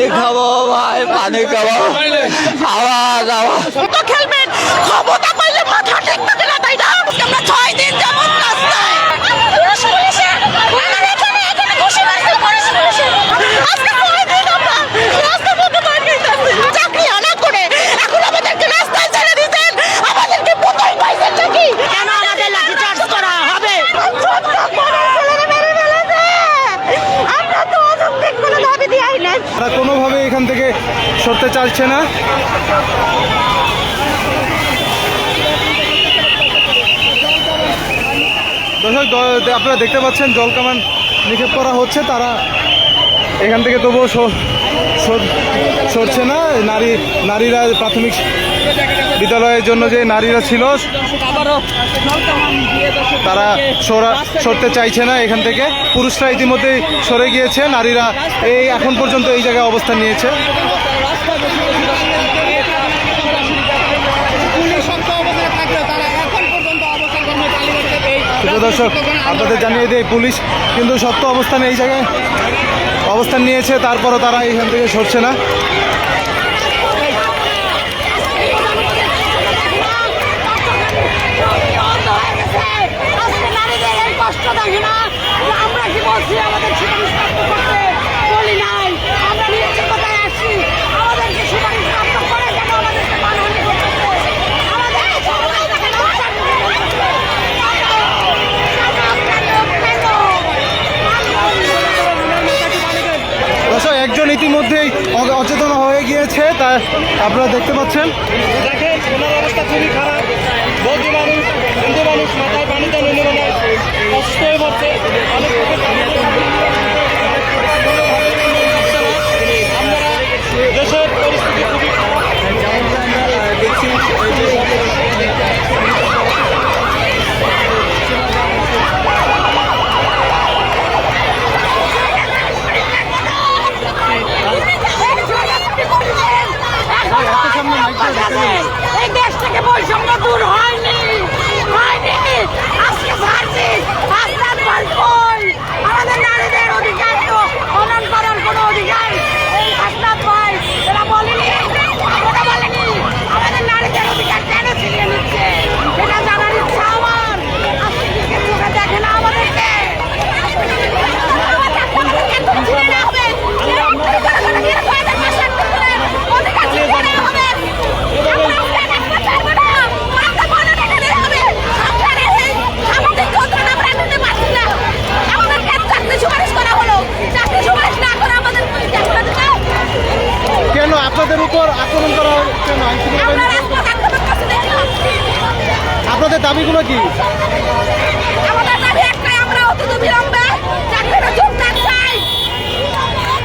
পানি খাব ভাই পানি খাব। আওয়াজ আওয়াজ। তো খেলবেন ক্ষমতা পাইলে মাথা ঠিক থাকে না তাই না আমরা ছয় দিন যাবত রাস্তায় পুলিশ পুলিশে আমার এখানে এখানে ঘুষি মারছে পুলিশ পুলিশে আজকে ছয় দিন আমরা রাস্তার মধ্যে মার খাইতাছি চাকরি আনা করে এখন আমাদেরকে রাস্তায় ছেড়ে দিতেন আমাদেরকে পুতুল পাইছেন নাকি কেন আমাদের লাঠি চার্জ করা হবে আমরা তো অযৌক্তিক কোনো দাবি দিয়াই নাই তারা কোনোভাবে এখান থেকে সরতে চাইছে না। দর্শক আপনারা দেখতে পাচ্ছেন জল কামান নিক্ষেপ করা হচ্ছে। তারা এখান থেকে তবুও সর- সর- সরছে না। নারী, নারীরা প্রাথমিক বিদ্যালয়ের জন্য যে নারীরা ছিল, তারা সরা সরতে চাইছে না এখান থেকে। পুরুষরা ইতিমধ্যেই সরে গিয়েছে। নারীরা এই এখন পর্যন্ত এই জায়গায় অবস্থান নিয়েছে। দর্শক, আপনাদের জানিয়ে দিই, পুলিশ কিন্তু সত্য অবস্থানে এই জায়গায় অবস্থান নিয়েছে, তারপরও তারা এখান থেকে সরছে না। আমরা কি বলছি? আমাদের ইতিমধ্যেই অচেতন হয়ে গিয়েছে, তা আপনারা দেখতে পাচ্ছেন। দেখেন খারাপ। মানুষ মানুষ মাথায় পানিতে নেমে অনেক লোকের পানি দেন। আমরা দেশের পরিস্থিতি খুবই খারাপ এই দেশ থেকে বৈষম্য দূর হয়নি হয়নি আজকে ছাড়ছি আস্তার কই আমাদের নারীদের অধিকার তো হনন করার কোনো অধিকার এই হাসনাত ভাই এরা বলেনি আমরা বলেনি আমাদের নারীদের অধিকার কেন ছিনিয়ে নিচ্ছে এটা জানার ইচ্ছা আমার আজকে দিকে চোখে দেখে না আমাদেরকে কেন আপনাদের উপর আক্রমণ করা হয় কেন আইনশৃঙ্খলা বাহিনী- আপনাদের দাবিগুলো কি আমাদের দাবি একটাই আমরা অত্যন্ত বিলম্বে চাকরিটা যোগদান চাই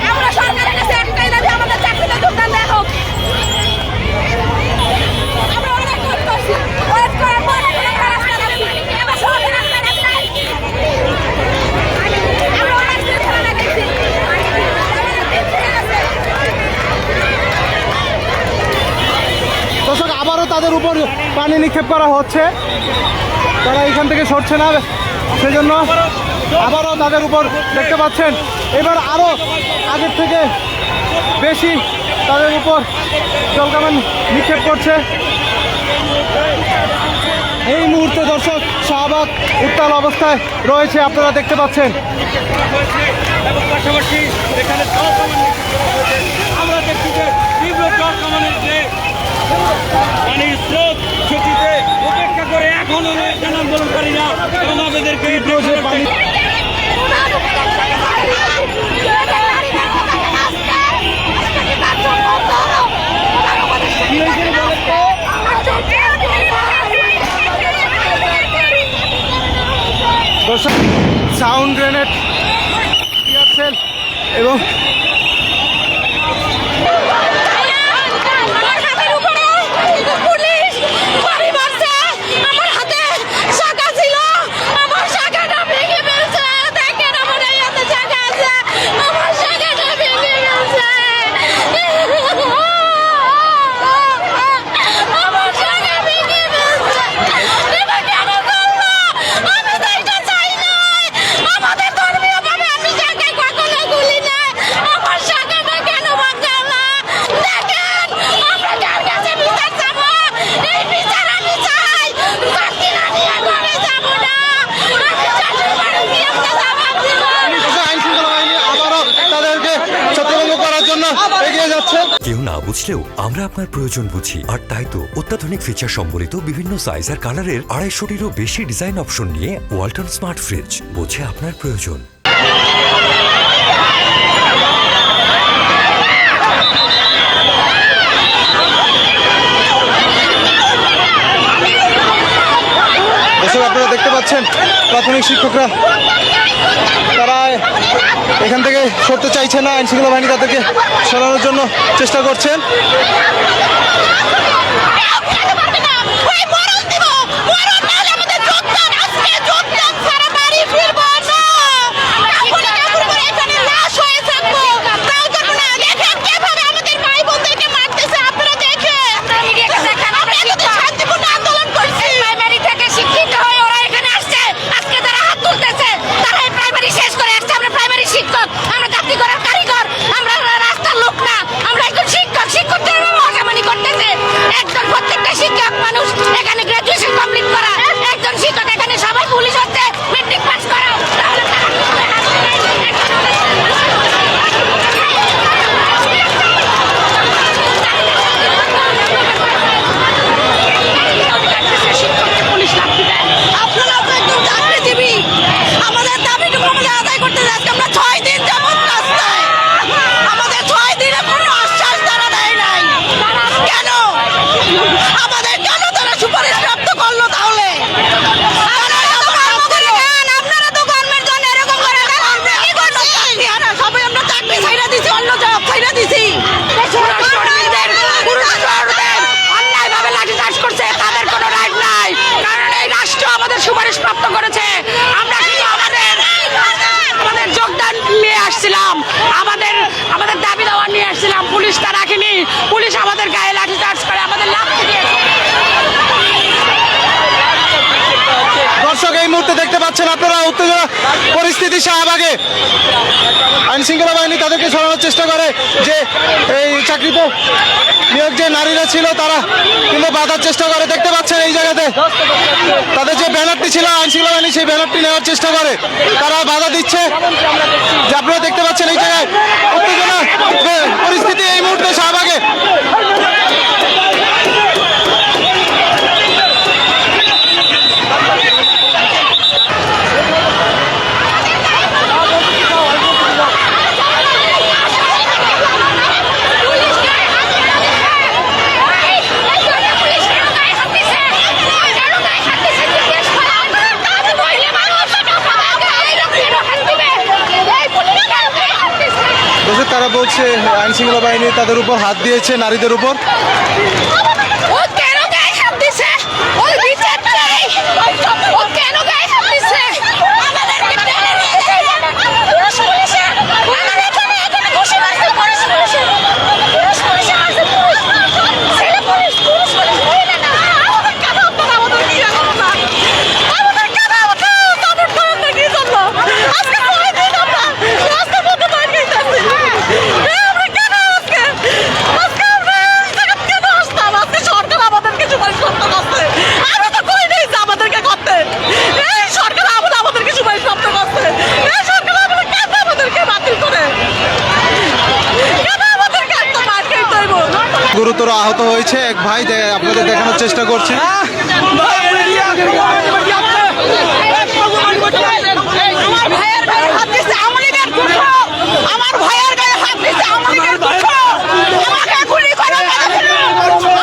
আমরা সরকারের কাছে একটাই দাবি আমাদের চাকরিতে যোগদান দেওয়া হোক আমরা অনেক ওয়েট করছি ওয়েট করার পর এখন আমরা রাস্তায় নামছি এবার সবাই রাস্তায় নামছি আমরা অনেক শৃঙ্খলা রেখেছি আমাদের দিন ছেড়ে গেছে দর্শক আবারও তাদের উপর পানি নিক্ষেপ করা হচ্ছে। তারা এখান থেকে সরছে না, সেজন্য আবারও তাদের উপর দেখতে পাচ্ছেন। এবার আরও আগের থেকে বেশি তাদের উপর জলকামান নিক্ষেপ করছে। এই মুহূর্তে দর্শক শাহবাগ উত্তাল অবস্থায় রয়েছে, আপনারা দেখতে পাচ্ছেন। পাশাপাশি এখানে আমরা দেখছি যে তীব্র জল যে পানির স্রোত সেটিতে উপেক্ষা করে এখনও রয়েছেন আন্দোলনকারীরা এবং আমাদেরকে সাউন্ড গ্রেনেড এবং আমার হাতের উপরে পুলিশ বাড়ি মারছে আমার হাতে শাখা ছিল আমার শাখাটা ভেঙে ফেলছে দেখেন আমার এই হাতে শাখা আছে আমার শাখাটা ভেঙে ফেলছে আমার শাখা ভেঙে ফেলছে এটা কেন করল আমি তো এটা চাই নাই আমাদের ধর্মীয় ভাবে আমি শাখায় কখনো গুলি নাই বুঝলেও আমরা আপনার প্রয়োজন বুঝি। আর তাই তো, অত্যাধুনিক ফিচার সম্বলিত বিভিন্ন সাইজ আর কালারের আড়াইশোটিরও বেশি ডিজাইন অপশন নিয়ে ওয়ালটন স্মার্ট ফ্রিজ বোঝে আপনার প্রয়োজন। আপনারা দেখতে পাচ্ছেন। প্রাথমিক শিক্ষকরা এখান থেকে সরতে চাইছে না আইন শৃঙ্খলা বাহিনী তাদেরকে সরানোর জন্য চেষ্টা করছেন ওই মরণ দিব মরণ নাহলে আমাদের যোগদান আজকে যোগদান ছাড়া বাড়ি ফিরবো না কাপড়ে কাপড় পরে এখানে লাশ হয়ে থাকব তাও করব না দেখেন কীভাবে আমাদের ভাই বোনদেরকে মারতেছে আপনারা দেখেন আমরা এতদিন শান্তিপূর্ণ আন্দোলন করছি প্রাইমারি থেকে শিক্ষিত হয়ে ওরা এখানে আসছে আজকে তারা হাত তুলতেছে তারা প্রাইমারি শেষ করে আসছে আমরা প্রাইমারি শিক্ষক আমরা চাকরি করার কারিগর আমরা রাস্তার লোক না আমরা একজন শিক্ষক শিক্ষকদের অসামানি করতেছে একজন প্রত্যেকটা শিক্ষক মানুষ এখানে গ্রাজুয়েশন কমপ্লিট করা একজন শিক্ষক এখানে সবাই পুলিশ হচ্ছে মেট্রিক পাস করা তাহলে তারা কীভাবে হাত তুলে? শিক্ষককে পুলিশ লাথি দেয়। আপনারা তো একদম চাকরিজীবী। আমাদের দাবিটুকু আমাদের আদায় করতে যাচ্ছে আমরা ছয় দিন যাবত রাস্তায় আমাদের ছয় দিনে কোনো আশ্বাস তারা দেয় নাই কেন আমাদের কেন তারা সুপারিশ প্রাপ্ত করল তাহলে আপনারা তো কর্মের জন্য এরকম করে আমরা কি করছি সবাই আমরা চাকরি ছাইরা দিছি অন্য জব ছাইরা দিছি পুরুষদের পুরুষদের অন্যায়ভাবে লাঠিচার্জ করছে তাদের কোনো রাইট নাই কারণ এই রাষ্ট্র আমাদের সুপারিশ প্রাপ্ত করেছে আমরা কিন্তু আমাদের আমাদের যোগদান নিয়ে আসছিলাম আমাদের আমাদের দাবি দেওয়া নিয়ে আসছিলাম পুলিশ তা রাখেনি পুলিশ আমাদের গায়ে লাঠিচার্জ করে আমাদের লাঠি দিয়েছে দর্শক এই মুহূর্তে দেখতে পাচ্ছেন আপনারা উত্তেজনা পরিস্থিতি শাহবাগে। আইন শৃঙ্খলা বাহিনী তাদেরকে সরানোর চেষ্টা করে যে এই চাকরিতে নিয়োগ যে নারীরা ছিল তারা কিন্তু বাধার চেষ্টা করে। দেখতে পাচ্ছেন এই জায়গাতে তাদের যে ব্যানারটি ছিল আইন শৃঙ্খলা বাহিনী সেই ব্যানারটি নেওয়ার চেষ্টা করে। তারা বাধা দিচ্ছে। যে আপনারা দেখতে পাচ্ছেন এই জায়গায় উত্তেজনা, পরিস্থিতি এই মুহূর্তে শাহবাগে। তারা বলছে, আইন শৃঙ্খলা বাহিনী তাদের উপর হাত দিয়েছে, নারীদের উপর। কেন গায়ে হাত দিছে ওই বিচার চাই ও কেন গায়ে হাত দিছে আমাদেরকে টেনে নিয়ে যায় পুরুষ পুলিশে আমাদের এখানে এখানে ঘুষি মারছে পুরুষ পুলিশে পুরুষ পুলিশে মারছে পুরুষ ছেলে পুলিশ পুরুষ পুলিশ মহিলা না আমাদের কেন আপনারা আমাদের নিয়ে গেল না আমাদের কেন আমাদের সাপোর্ট করেন না কি জন্য আজকে ছয় দিন আমরা রাস্তার মধ্যে মার খাইতেছি আমরা কেন আজকে আজকে আমরা এই জায়গায় কেন আসতাম আজকে সরকার আমাদেরকে সুপারিশ করতে করছে আমি তো কই নাই যে আমাদেরকে করতে এই সরকার আমাদের আমাদেরকে সুপারিশ প্রাপ্ত করছে এই সরকার আমাদের কেন আমাদেরকে বাতিল করে কেন আমাদেরকে এত মার খাইতে হইব গুরুতর আহত হয়েছে। এক ভাই আপনাদের দেখানোর চেষ্টা করছি আমার ভাইয়ের গায়ে হাত দিছে আমলিগের দুঃখ আমার ভাইয়ের গায়ে হাত দিছে আমলিগের দুঃখ আমাকে গুলি করে মেরে ফেলল।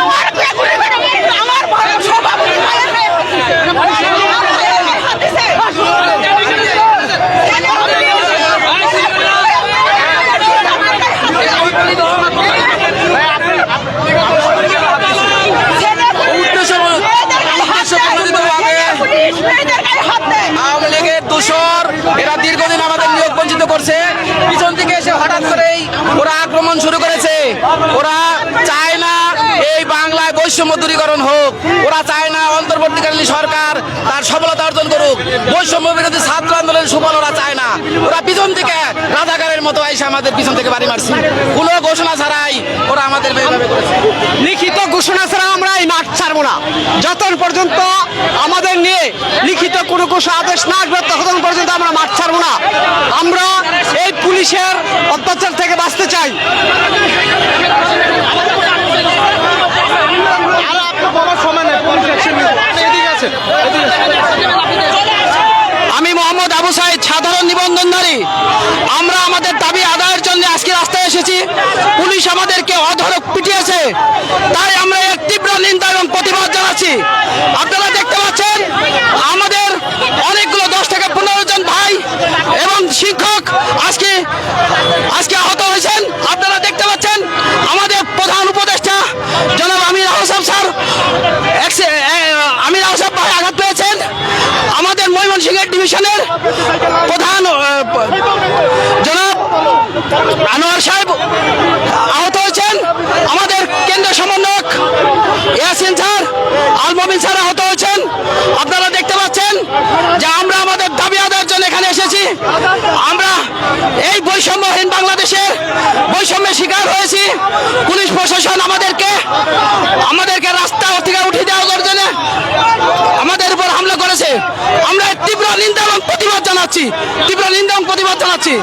আমাকে গুলি করে মেরে ফেলল। আমার ভাই সভাপতি ভাইয়ের গায়ে হাত দিছে। আমার ভাইয়ের গায়ে হাত দিছে। কেন আমাকে গুলি করে? আমার গায়ে হাত আওয়ামী লীগের দূষর, এরা দীর্ঘদিন আমাদের নিয়োগ বঞ্চিত করছে। পিছন থেকে এসে হঠাৎ করেই ওরা আক্রমণ শুরু করেছে। ওরা চায় না এই বাংলায় বৈষম্য দূরীকরণ হোক। ওরা চায় না অন্তর্বর্তীকালীন সরকার তার সফলতা অর্জন করুক। বৈষম্য বিরোধী ছাত্র আন্দোলনের সুফল ওরা চায় না। ওরা পিছন থেকে শেষবারের মতো আইসা আমাদের পিছন থেকে বাড়ি মারছে। কোনো ঘোষণা ছাড়াই ওরা আমাদের লিখিত ঘোষণা ছাড়া আমরা এই মাঠ ছাড়বো না। যতক্ষণ পর্যন্ত আমাদের নিয়ে লিখিত কোনো কোনো আদেশ না আসবে, ততক্ষণ পর্যন্ত আমরা মাঠ ছাড়বো না। আমরা এই পুলিশের অত্যাচার থেকে বাঁচতে চাই। আমি মোহাম্মদ আবু সাহেব সাধারণ নিবন্ধন পুলিশ আমাদেরকে অধরক পিটিয়েছে। তাই আমরা এর তীব্র নিন্দা এবং প্রতিবাদ জানাচ্ছি। আপনারা দেখতে পাচ্ছেন, আমাদের অনেকগুলো দশ থেকে পনেরো জন ভাই এবং শিক্ষক আজকে আজকে আহত হয়েছেন। আপনারা দেখতে পাচ্ছেন, আমাদের প্রধান উপদেষ্টা জনাব আমির আহসাব স্যার আমির আহসাব ভাই আঘাত পেয়েছেন। আমাদের ময়মনসিংহের ডিভিশনের প্রধান আনোয়ার সাহেব আহত হয়েছেন। আমাদের কেন্দ্রীয় সমন্বয়ক ইয়াসিন স্যার আলমমিন স্যার আহত হয়েছেন। আপনারা দেখতে পাচ্ছেন যে আমরা আমাদের দাবি আদায়ের জন্য এখানে এসেছি। আমরা এই বৈষম্যহীন বাংলাদেশের বৈষম্যের শিকার হয়েছি। পুলিশ প্রশাসন আমাদেরকে আমাদেরকে রাস্তা থেকে উঠে দেওয়ার জন্য আমাদের উপর হামলা করেছে। আমরা তীব্র নিন্দা এবং প্রতিবাদ জানাচ্ছি। তীব্র নিন্দা এবং প্রতিবাদ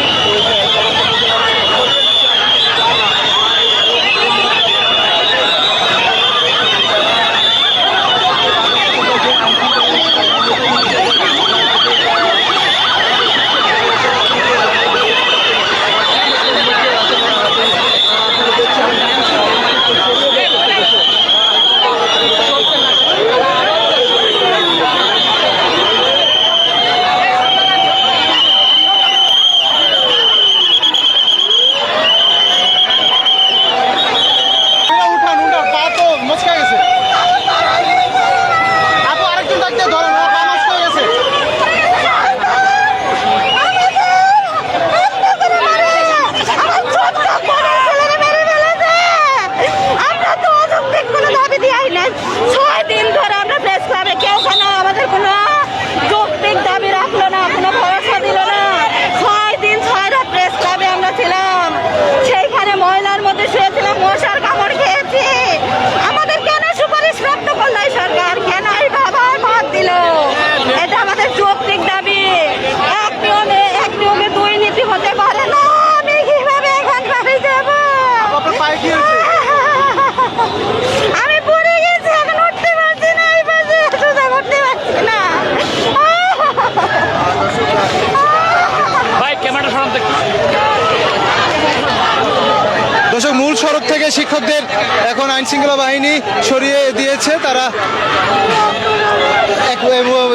শিক্ষকদের এখন আইনশৃঙ্খলা বাহিনী সরিয়ে দিয়েছে। তারা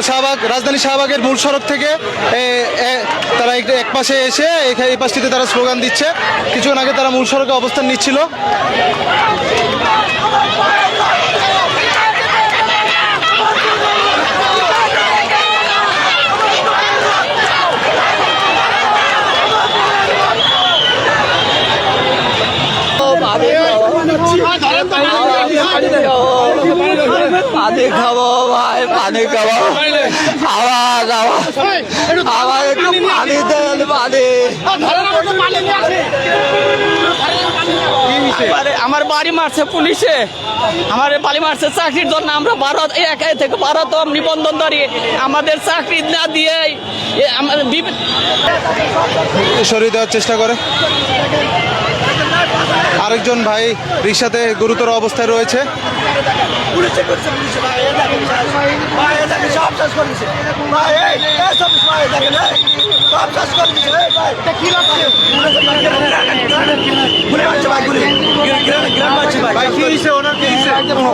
শাহবাগ রাজধানী শাহবাগের মূল সড়ক থেকে তারা এক পাশে এসে এই পাশটিতে তারা স্লোগান দিচ্ছে। কিছুক্ষণ আগে তারা মূল সড়কে অবস্থান নিচ্ছিল। পানি খাব ভাই পানি খাব। আবার আবার আবার একটু পানি দেন পানি। আমার বাড়ি মারছে পুলিশে। আমার বাড়ি মারছে চাকরির জন্য। আমরা ভারত একাই থেকে ভারত নিবন্ধন ধরি আমাদের চাকরি না দিয়ে সরিয়ে দেওয়ার চেষ্টা করে। আরেকজন ভাই রিক্সাতে গুরুতর অবস্থায় রয়েছে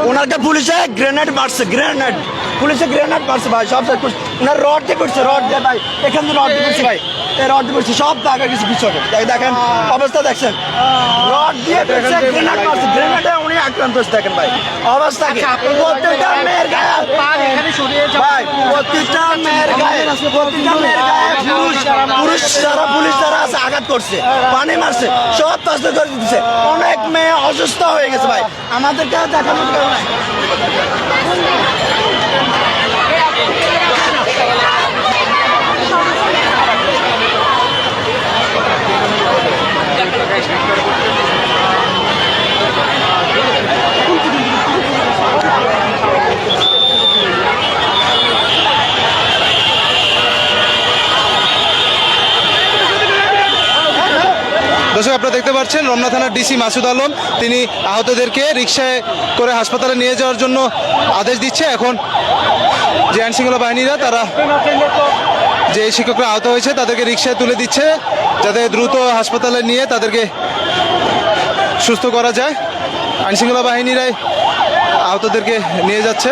ওনাকে পুলিশে গ্রেনেড মারছে গ্রেনেড পুলিশে গ্রেনেড মারছে ভাই সব ওনার রড দিয়ে করছে রড দিয়ে ভাই। এখান থেকে রড দিয়ে করছে ভাই। এই রড দিয়ে করছে সব দেখা গেছে পিছনে। দেখেন অবস্থা দেখছেন? রড দিয়ে করছে গ্রেনেড মারছে। গ্রেনেডে উনি আক্রান্ত হচ্ছে দেখেন ভাই। অবস্থা কি? প্রত্যেকটা মেয়ের গায়ে ভাই প্রত্যেকটা মেয়ের গায়ে প্রত্যেকটা মেয়ের গায়ে পুরুষ পুরুষ যারা পুলিশ যারা আছে আঘাত করছে পানি মারছে সব তস্ত করে দিচ্ছে অনেক মেয়ে অসুস্থ হয়ে গেছে ভাই। আমাদেরকে দেখানোর কেউ নাই পাচ্ছেন রমনা থানার ডিসি মাসুদ আলম, তিনি আহতদেরকে রিক্সায় করে হাসপাতালে নিয়ে যাওয়ার জন্য আদেশ দিচ্ছে। এখন যে আইন শৃঙ্খলা বাহিনীরা, তারা যে শিক্ষকরা আহত হয়েছে, তাদেরকে রিক্সায় তুলে দিচ্ছে, যাতে দ্রুত হাসপাতালে নিয়ে তাদেরকে সুস্থ করা যায়। আইন শৃঙ্খলা বাহিনীরাই আহতদেরকে নিয়ে যাচ্ছে।